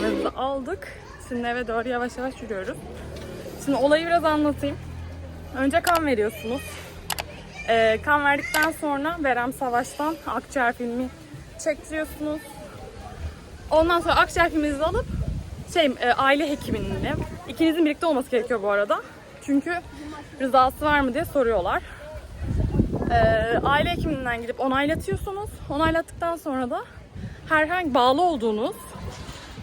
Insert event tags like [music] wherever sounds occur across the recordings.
beyanlarımızı aldık. Şimdi eve doğru yavaş yavaş yürüyoruz. Şimdi olayı biraz anlatayım. Önce kan veriyorsunuz. Ee, kan verdikten sonra Verem Savaş'tan Akciğer filmi çektiriyorsunuz. Ondan sonra akciğer filminizi alıp şey e, aile hekiminle ikinizin birlikte olması gerekiyor bu arada. Çünkü rızası var mı diye soruyorlar. Ee, aile hekiminden gidip onaylatıyorsunuz. Onaylattıktan sonra da herhangi bağlı olduğunuz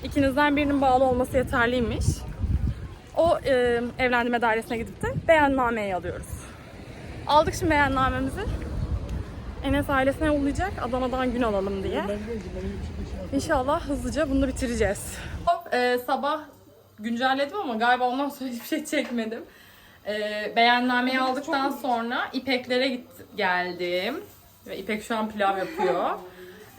ikinizden birinin bağlı olması yeterliymiş. O e, evlendirme dairesine gidip de beyannameyi alıyoruz. Aldık şimdi beyannamemizi. Enes ailesine yollayacak. Adana'dan gün alalım diye. İnşallah hızlıca bunu bitireceğiz. Ee, sabah güncelledim ama galiba ondan sonra [laughs] hiçbir şey çekmedim. Ee, beyannameyi aldıktan sonra İpek'lere git geldim. Ve İpek şu an pilav yapıyor.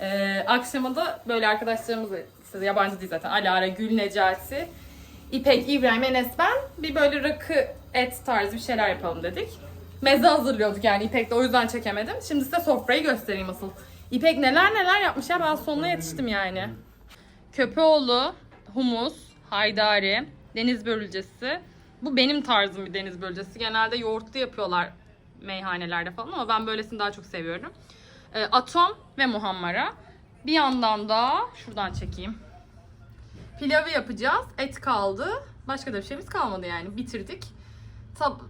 Ee, [laughs] akşama da böyle arkadaşlarımız, işte yabancı değil zaten, Alara, Gül, Necati, İpek, İbrahim, Enes, ben bir böyle rakı, et tarzı bir şeyler yapalım dedik. Meze hazırlıyorduk yani İpek'le o yüzden çekemedim. Şimdi size sofrayı göstereyim asıl. İpek neler neler yapmış ya ben sonuna yetiştim yani. Köpeoğlu, humus, haydari, deniz börülcesi. Bu benim tarzım bir deniz börülcesi. Genelde yoğurtlu yapıyorlar meyhanelerde falan ama ben böylesini daha çok seviyorum. E, atom ve muhammara. Bir yandan da şuradan çekeyim. Pilavı yapacağız. Et kaldı. Başka da bir şeyimiz kalmadı yani. Bitirdik. Tab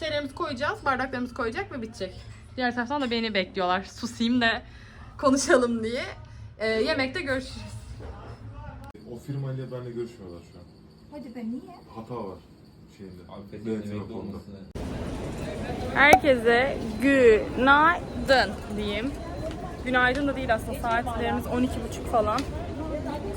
şeylerimizi koyacağız. Bardaklarımızı koyacak ve bitecek. Diğer taraftan da beni bekliyorlar. Susayım da konuşalım diye. E, yemekte görüşürüz. O firmayla benimle görüşmüyorlar şu an. Hadi be niye? Hata var şeyinde. Afet'in Denetim raporunda. Herkese günaydın diyeyim. Günaydın da değil aslında saatlerimiz 12.30 falan.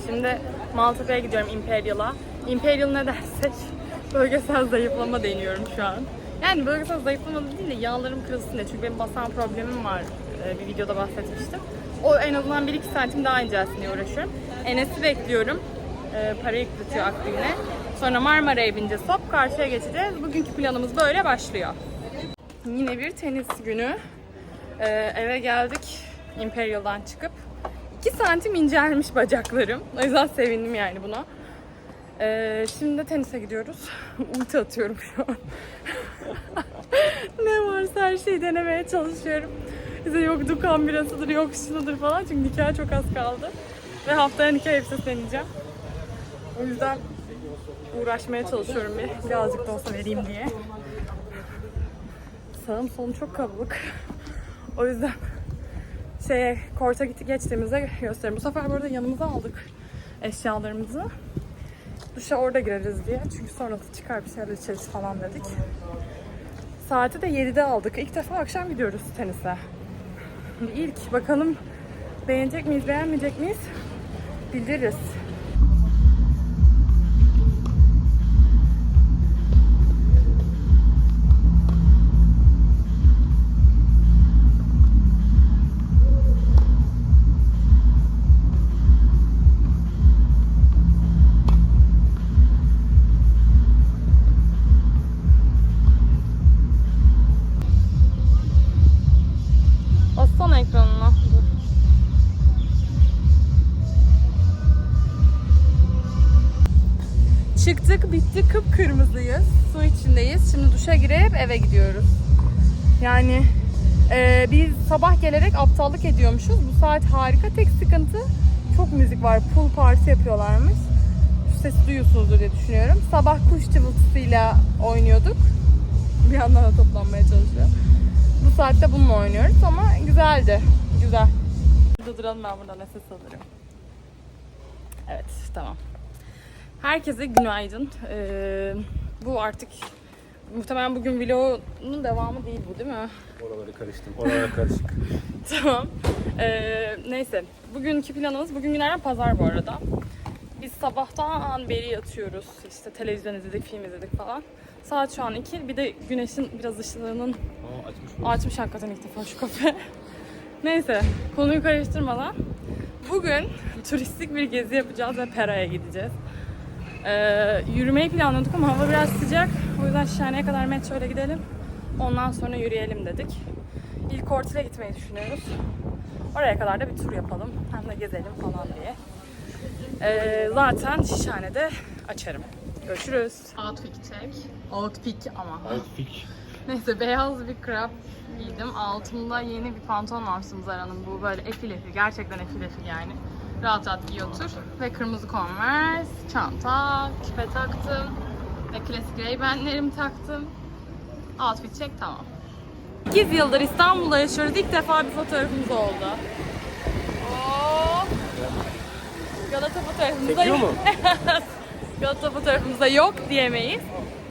Şimdi Maltepe'ye gidiyorum Imperial'a. Imperial ne dersek [laughs] bölgesel zayıflama deniyorum şu an. Yani bölgesel zayıflama değil de yağlarım kırılsın diye. Çünkü benim basan problemim var. Ee, Bir videoda bahsetmiştim. O en azından 1-2 santim daha incelsin diye uğraşıyorum. Enes'i bekliyorum. Ee, Para yükletiyor akbine. Sonra Marmara'ya bineceğiz. Hop karşıya geçeceğiz. Bugünkü planımız böyle başlıyor. Yine bir tenis günü. Ee, eve geldik Imperial'dan çıkıp. 2 santim incelmiş bacaklarım. O yüzden sevindim yani buna. Ee, şimdi de tenise gidiyoruz. [laughs] Ulti atıyorum şu an. [laughs] ne varsa her şeyi denemeye çalışıyorum. Bize yok Dukan birasıdır, yok şunudur falan. Çünkü nikah çok az kaldı. Ve haftaya nikah elbisesi deneyeceğim. O yüzden uğraşmaya çalışıyorum bir. Birazcık da olsa vereyim diye. Sağım solum çok kalabalık. [laughs] O yüzden şeye korta geçtiğimizde göstereyim. Bu sefer burada yanımıza aldık eşyalarımızı. Duşa orada gireriz diye. Çünkü sonra da çıkar bir şeyler içeriz falan dedik. Saati de 7'de aldık. İlk defa akşam gidiyoruz tenise. İlk bakalım beğenecek miyiz, beğenmeyecek miyiz? Bildiririz. Duşa girip eve gidiyoruz. Yani e, biz sabah gelerek aptallık ediyormuşuz. Bu saat harika. Tek sıkıntı çok müzik var. Pool party yapıyorlarmış. Şu sesi duyuyorsunuzdur diye düşünüyorum. Sabah kuş cıvıltısıyla oynuyorduk. Bir yandan da toplanmaya çalışıyor. Bu saatte bununla oynuyoruz ama güzeldi. Güzel. Burada duralım ben buradan nefes alırım. Evet tamam. Herkese günaydın. Ee, bu artık muhtemelen bugün vlogunun devamı değil bu değil mi? Oraları karıştım. Oralara karışık. [laughs] tamam. Ee, neyse. Bugünkü planımız, bugün günlerden pazar bu arada. Biz sabahtan beri yatıyoruz. İşte televizyon izledik, film izledik falan. Saat şu an 2. Bir de güneşin biraz ışığının Aa açmış bu. Açmış hakikaten ilk defa şu kafe. [laughs] Neyse konuyu karıştırmadan bugün turistik bir gezi yapacağız ve Pera'ya gideceğiz. Ee, yürümeyi planladık ama hava biraz sıcak. O yüzden Şişhane'ye kadar metro ile gidelim. Ondan sonra yürüyelim dedik. İlk Ortil'e gitmeyi düşünüyoruz. Oraya kadar da bir tur yapalım. Hem de gezelim falan diye. Ee, zaten şişhanede açarım. Görüşürüz. Outfit check. Outfit ama. Outfit. Neyse beyaz bir crop giydim. Altımda yeni bir pantolon var Zara'nın. Bu böyle efil efil. Gerçekten efil efil yani. Rahat rahat giy otur. Ve kırmızı converse, çanta, küpe taktım. Klasik Ray-Ban'lerimi taktım. Outfit check tamam. 8 yıldır İstanbul'da yaşıyoruz. İlk defa bir fotoğrafımız oldu. Oo. Galata fotoğrafımızda Çekiyor mu? [laughs] Galata fotoğrafımızda yok diyemeyiz.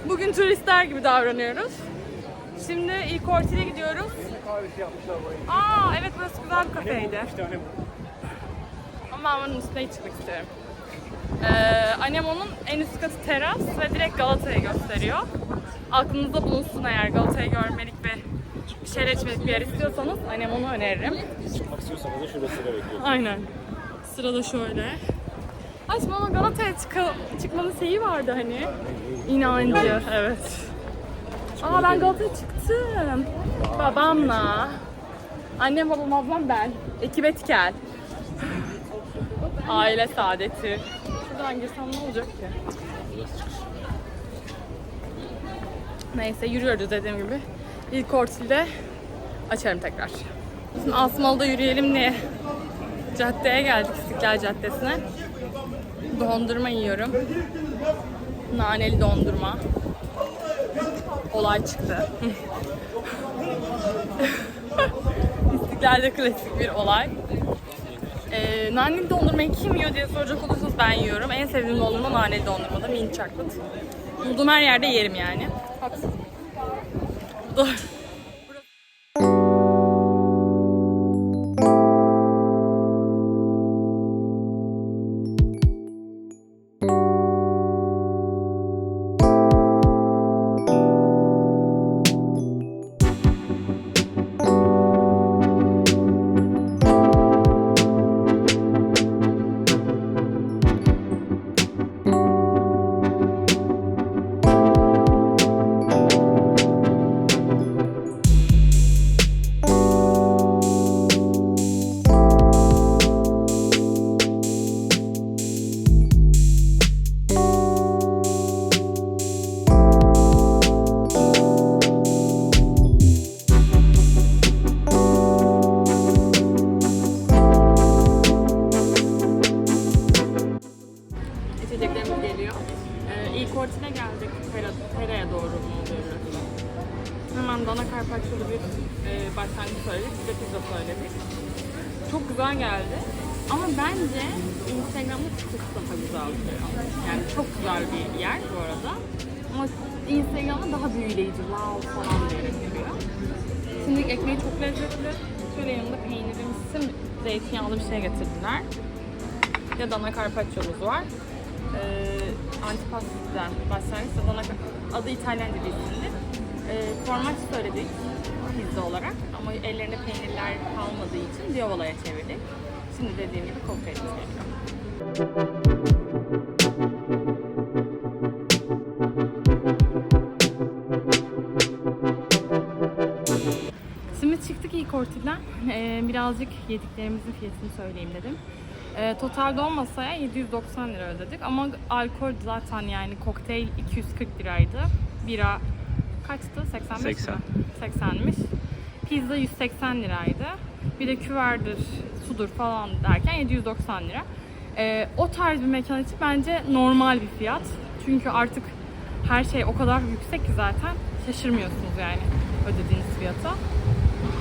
Bugün turistler gibi davranıyoruz. Şimdi ilk ortaya gidiyoruz. Kahvesi yapmışlar burayı. Aa evet burası güzel bir kafeydi. İşte Ama ben bunun üstüne çıkmak istiyorum. Ee, Anemo'nun en üst katı teras ve direkt Galata'yı gösteriyor. Aklınızda bulunsun eğer Galata'yı görmelik ve bir şeyler içmelik bir yer istiyorsanız Anemo'nu öneririm. çıkmak istiyorsanız da şurada sıra bekliyor. Aynen. Sırada şöyle. Şimdi ama Galata'ya çık- çıkmanın şeyi vardı hani. İnancı. Evet. Aa ben Galata'ya çıktım. Babamla. Annem, babam, ablam ben. Ekibe tikel. Aile saadeti. Şuradan girsem ne olacak ki? Neyse yürüyoruz dediğim gibi. İlk ortilde açarım tekrar. Şimdi Asmalı'da yürüyelim diye caddeye geldik İstiklal Caddesi'ne. Dondurma yiyorum. Naneli dondurma. Olay çıktı. [laughs] İstiklal'de klasik bir olay. Ee, naneli dondurmayı kim yiyor diye soracak olursanız ben yiyorum. En sevdiğim dondurma naneli dondurmada mint chocolate. Bulduğum her yerde yerim yani. Haksız. Dur. İlk ortine geldik. Pera, Pera'ya doğru mu oluyor? Hemen dana karpaccio'lu bir e, başlangıç söyledik. Bir de pizza söyledik. Çok güzel geldi. Ama bence Instagram'da çok daha güzel duruyor. Yani çok güzel bir yer bu arada. Ama Instagram'da daha büyüleyici, wow falan diyerek geliyor. Şimdi ekmeği çok lezzetli. Şöyle yanında peynirimsi, zeytinyağlı bir şey getirdiler. Bir de dana carpaccio'muz var. Ee, antipastıdan başlangıç da dana adı İtalyanca bir isimdi. Ee, formaggio söyledik pizza olarak ama ellerinde peynirler kalmadığı için diavola'ya çevirdik. Şimdi dediğim gibi kokteylimiz geliyor. Şimdi çıktık ilk ortilden. Ee, birazcık yediklerimizin fiyatını söyleyeyim dedim. Ee, totalde o masaya 790 lira ödedik ama alkol zaten yani kokteyl 240 liraydı. Bira kaçtı? 85 80. mi? 80'miş. Pizza 180 liraydı. Bir de küverdir, sudur falan derken 790 lira. Ee, o tarz bir mekan için bence normal bir fiyat. Çünkü artık her şey o kadar yüksek ki zaten şaşırmıyorsunuz yani ödediğiniz fiyata.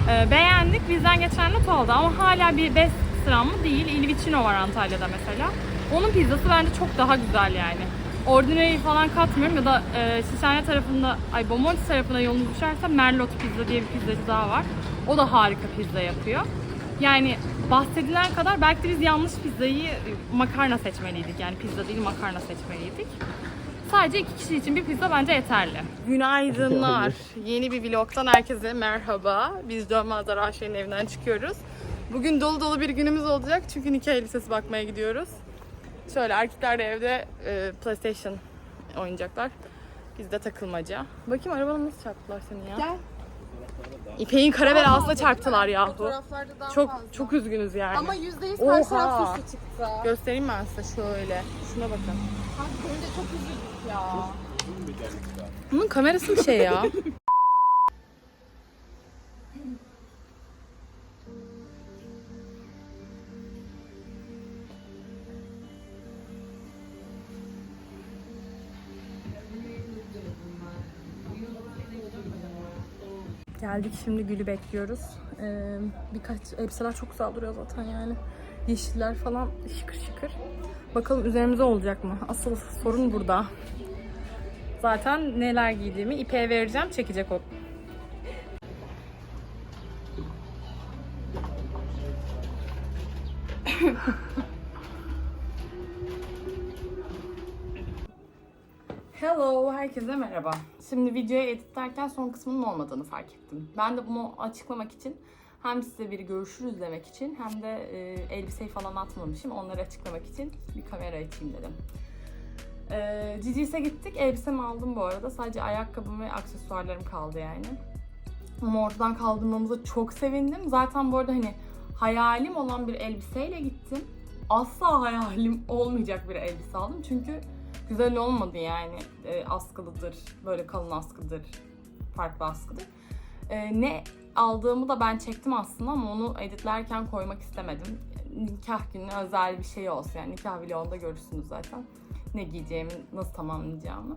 Ee, beğendik. Bizden geçen not oldu ama hala bir best sıram mı değil. Il Vicino var Antalya'da mesela. Onun pizzası bence çok daha güzel yani. Ordinary falan katmıyorum ya da e, Şişhane tarafında, ay Bomonti tarafına yolunuz düşerse Merlot Pizza diye bir pizzacı daha var. O da harika pizza yapıyor. Yani bahsedilen kadar belki de biz yanlış pizzayı makarna seçmeliydik. Yani pizza değil makarna seçmeliydik. Sadece iki kişi için bir pizza bence yeterli. Günaydınlar. Yeni bir vlogtan herkese merhaba. Biz Dönmez Ayşe'nin evinden çıkıyoruz. Bugün dolu dolu bir günümüz olacak çünkü nikah elbisesi bakmaya gidiyoruz. Şöyle erkekler de evde e, PlayStation oynayacaklar. Biz de takılmaca. Bakayım arabanı nasıl çarptılar seni ya? Gel. İpek'in kara belasına çarptılar yahu. Fotoğraflarda daha Çok fazla. çok üzgünüz yani. Ama yüzde yüz Oha. karşı taraf suçlu çıktı. Göstereyim ben size şöyle. Şuna bakın. Kanka görünce çok üzüldük ya. Bunun kamerası bir şey ya. Geldik şimdi Gül'ü bekliyoruz. Ee, birkaç elbiseler çok güzel duruyor zaten yani. Yeşiller falan şıkır şıkır. Bakalım üzerimize olacak mı? Asıl sorun burada. Zaten neler giydiğimi İpek'e vereceğim, çekecek o. Hello, herkese merhaba. Şimdi videoyu editlerken son kısmının olmadığını fark ettim. Ben de bunu açıklamak için hem size bir görüşürüz demek için hem de e, elbiseyi falan atmamışım. Onları açıklamak için bir kamera açayım dedim. Ee, Cici'se gittik. Elbisemi aldım bu arada. Sadece ayakkabım ve aksesuarlarım kaldı yani. Ama ortadan kaldırmamıza çok sevindim. Zaten bu arada hani hayalim olan bir elbiseyle gittim. Asla hayalim olmayacak bir elbise aldım. Çünkü güzel olmadı yani. Ee, askılıdır, böyle kalın askıdır, farklı askıdır. Ee, ne aldığımı da ben çektim aslında ama onu editlerken koymak istemedim. Nikah günü özel bir şey olsun yani nikah vlogunda görürsünüz zaten ne giyeceğimi, nasıl tamamlayacağımı.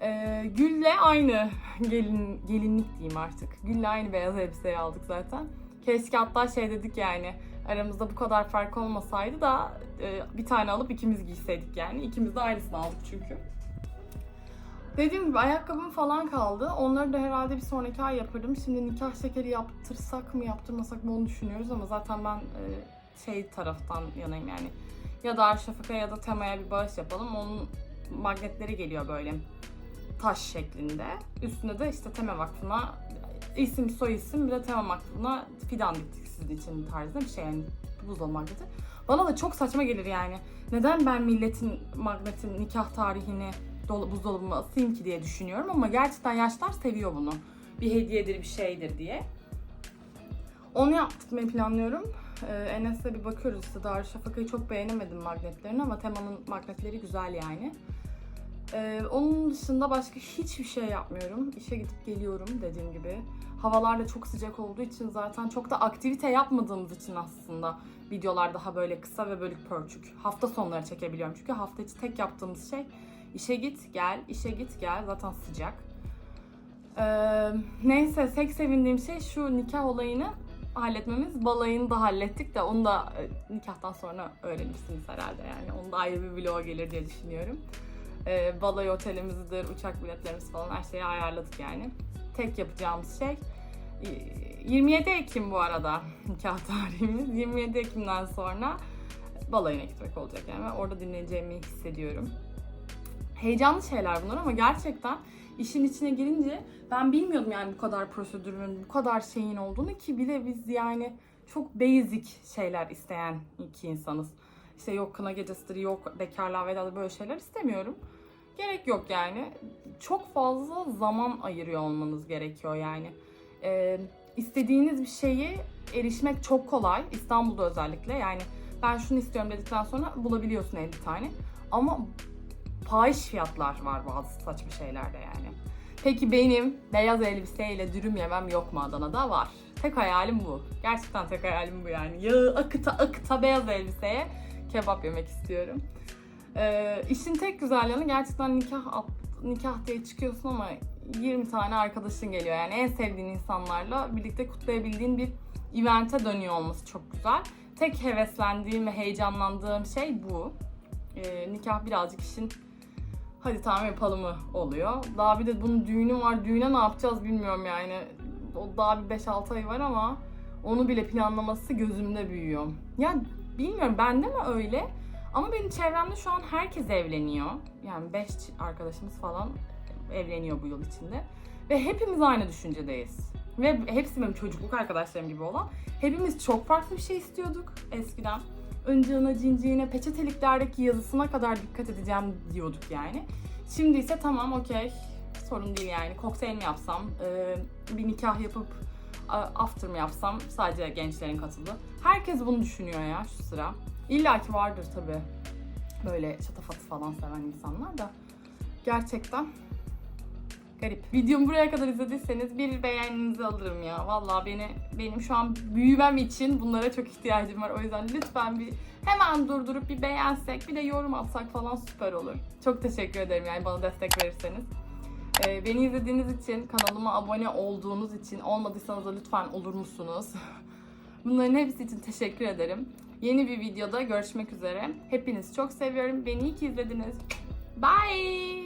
Ee, Gül'le aynı gelin, gelinlik diyeyim artık. Gül'le aynı beyaz elbiseyi aldık zaten. Keşke hatta şey dedik yani aramızda bu kadar fark olmasaydı da e, bir tane alıp ikimiz giyseydik yani. İkimiz de aynısını aldık çünkü. Dediğim gibi ayakkabım falan kaldı. Onları da herhalde bir sonraki ay yaparım. Şimdi nikah şekeri yaptırsak mı yaptırmasak mı onu düşünüyoruz ama zaten ben e, şey taraftan yanayım yani ya da Arşafaka ya da Tema'ya bir bağış yapalım. Onun magnetleri geliyor böyle taş şeklinde. Üstünde de işte Tema Vakfı'na isim soy isim bir de Tema Vakfı'na fidan diktik sizin için tarzında bir şey yani buzdolabı magneti. Bana da çok saçma gelir yani. Neden ben milletin magnetin nikah tarihini buzdolabıma asayım ki diye düşünüyorum ama gerçekten yaşlar seviyor bunu. Bir hediyedir, bir şeydir diye. Onu yaptırmayı planlıyorum. Ee, Enes'le bir bakıyoruz işte Darüşşafaka'yı çok beğenemedim magnetlerini ama Tema'nın magnetleri güzel yani. Ee, onun dışında başka hiçbir şey yapmıyorum. İşe gidip geliyorum dediğim gibi. Havalar da çok sıcak olduğu için zaten çok da aktivite yapmadığımız için aslında videolar daha böyle kısa ve bölük pörçük. Hafta sonları çekebiliyorum çünkü hafta içi tek yaptığımız şey işe git gel, işe git gel zaten sıcak. Ee, neyse tek sevindiğim şey şu nikah olayını halletmemiz. Balayını da hallettik de onu da e, nikahtan sonra öğrenirsiniz herhalde yani. Onun da ayrı bir vlog gelir diye düşünüyorum. Ee, balayı otelimizdir, uçak biletlerimiz falan her şeyi ayarladık yani. Tek yapacağımız şey e, 27 Ekim bu arada nikah tarihimiz. 27 Ekim'den sonra balayına gitmek olacak yani. Ve Orada dinleyeceğimi hissediyorum. Heyecanlı şeyler bunlar ama gerçekten işin içine girince ben bilmiyordum yani bu kadar prosedürün, bu kadar şeyin olduğunu ki bir de biz yani çok basic şeyler isteyen iki insanız. İşte yok kına gecesidir, yok bekarlığa vedadır böyle şeyler istemiyorum. Gerek yok yani. Çok fazla zaman ayırıyor olmanız gerekiyor yani. Ee, istediğiniz bir şeyi erişmek çok kolay. İstanbul'da özellikle yani ben şunu istiyorum dedikten sonra bulabiliyorsun 50 tane. Ama fahiş fiyatlar var bazı saçma şeylerde yani. Peki benim beyaz elbiseyle dürüm yemem yok mu Adana'da? Var. Tek hayalim bu. Gerçekten tek hayalim bu yani. Yağı akıta akıta beyaz elbiseye kebap yemek istiyorum. Ee, işin tek güzel yanı gerçekten nikah nikah diye çıkıyorsun ama 20 tane arkadaşın geliyor. Yani en sevdiğin insanlarla birlikte kutlayabildiğin bir evente dönüyor olması çok güzel. Tek heveslendiğim ve heyecanlandığım şey bu. Ee, nikah birazcık işin hadi tamam yapalım mı oluyor. Daha bir de bunun düğünü var. Düğüne ne yapacağız bilmiyorum yani. O daha bir 5-6 ay var ama onu bile planlaması gözümde büyüyor. Ya bilmiyorum bende mi öyle? Ama benim çevremde şu an herkes evleniyor. Yani 5 arkadaşımız falan evleniyor bu yıl içinde. Ve hepimiz aynı düşüncedeyiz. Ve hepsi benim çocukluk arkadaşlarım gibi olan. Hepimiz çok farklı bir şey istiyorduk eskiden. Öncığına, cinciğine, peçeteliklerdeki yazısına kadar dikkat edeceğim diyorduk yani. Şimdi ise tamam okey sorun değil yani. Kokteyl mi yapsam, e, bir nikah yapıp after mı yapsam sadece gençlerin katıldığı. Herkes bunu düşünüyor ya şu sıra. İlla ki vardır tabii böyle şatafatı falan seven insanlar da. Gerçekten garip. Videomu buraya kadar izlediyseniz bir beğeninizi alırım ya. Vallahi beni benim şu an büyümem için bunlara çok ihtiyacım var. O yüzden lütfen bir hemen durdurup bir beğensek, bir de yorum atsak falan süper olur. Çok teşekkür ederim yani bana destek verirseniz. Ee, beni izlediğiniz için, kanalıma abone olduğunuz için, olmadıysanız da lütfen olur musunuz? [laughs] Bunların hepsi için teşekkür ederim. Yeni bir videoda görüşmek üzere. Hepinizi çok seviyorum. Beni iyi ki izlediniz. Bye!